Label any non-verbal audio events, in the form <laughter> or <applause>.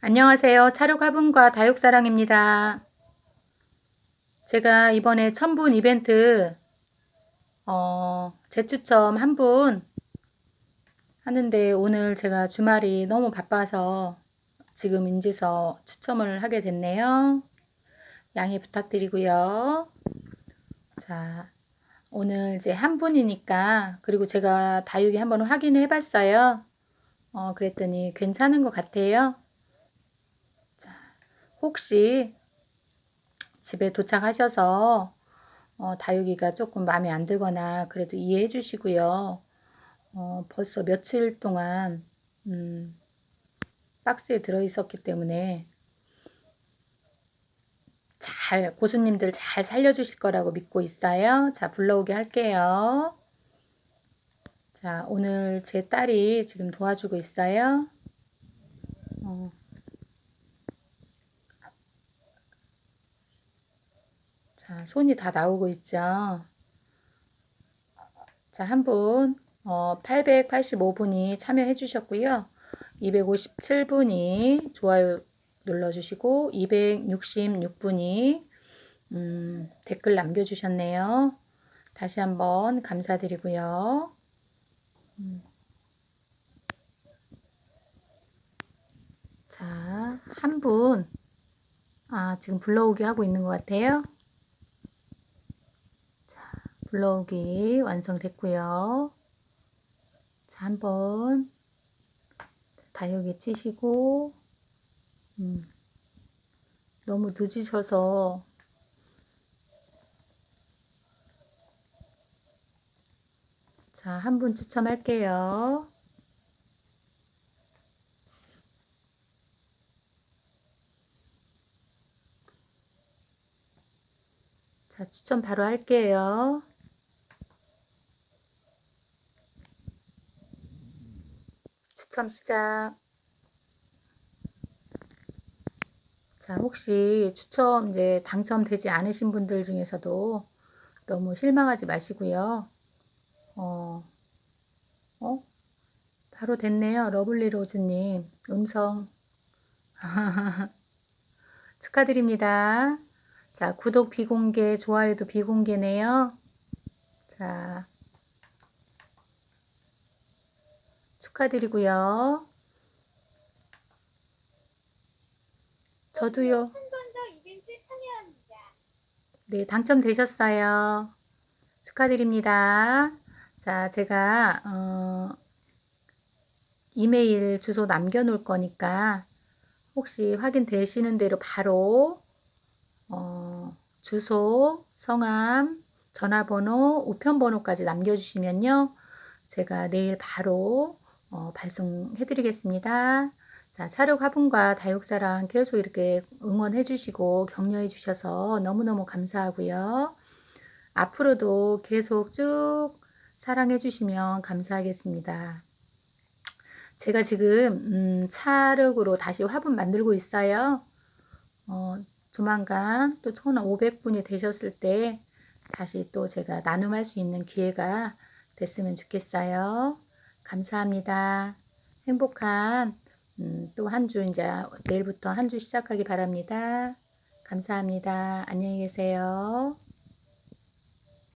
안녕하세요. 차륙화분과 다육사랑입니다. 제가 이번에 천분 이벤트 어, 재추첨 한 분 하는데 오늘 제가 주말이 너무 바빠서 지금 인지서 추첨을 하게 됐네요. 양해 부탁드리고요. 자, 오늘 이제 한 분이니까 그리고 제가 다육이 한번 확인해 봤어요. 어, 그랬더니 괜찮은 것 같아요. 혹시 집에 도착하셔서 어, 다육이가 조금 마음에 안 들거나 그래도 이해해 주시고요. 어, 벌써 며칠 동안 음, 박스에 들어 있었기 때문에 잘 고수님들 잘 살려 주실 거라고 믿고 있어요. 자 불러오게 할게요. 자 오늘 제 딸이 지금 도와주고 있어요. 어. 자, 손이 다 나오고 있죠. 자, 한 분, 어, 885분이 참여해 주셨고요. 257분이 좋아요 눌러주시고, 266분이, 음, 댓글 남겨주셨네요. 다시 한번 감사드리고요. 음. 자, 한 분, 아, 지금 불러오기 하고 있는 것 같아요. 블로기 완성됐고요. 자, 한번 다육에 치시고 음, 너무 늦으셔서 자, 한 분 추첨할게요. 자, 추첨 바로 할게요. 추첨 시작. 자, 혹시 추첨 이제 당첨되지 않으신 분들 중에서도 너무 실망하지 마시고요. 어, 어? 바로 됐네요. 러블리 로즈님. 음성. <laughs> 축하드립니다. 자, 구독 비공개, 좋아요도 비공개네요. 자, 축하드리고요. 저도요. 네, 당첨되셨어요. 축하드립니다. 자, 제가 어, 이메일 주소 남겨놓을 거니까 혹시 확인되시는 대로 바로 어, 주소, 성함, 전화번호, 우편번호까지 남겨주시면요. 제가 내일 바로 어, 발송해드리겠습니다. 자, 사륙 화분과 다육사랑 계속 이렇게 응원해 주시고 격려해 주셔서 너무너무 감사하고요. 앞으로도 계속 쭉 사랑해 주시면 감사하겠습니다. 제가 지금 음, 차력으로 다시 화분 만들고 있어요. 어, 조만간 또 1500분이 되셨을 때 다시 또 제가 나눔할 수 있는 기회가 됐으면 좋겠어요. 감사합니다. 행복한 음, 또 한 주 이제 내일부터 한 주 시작하기 바랍니다. 감사합니다. 안녕히 계세요.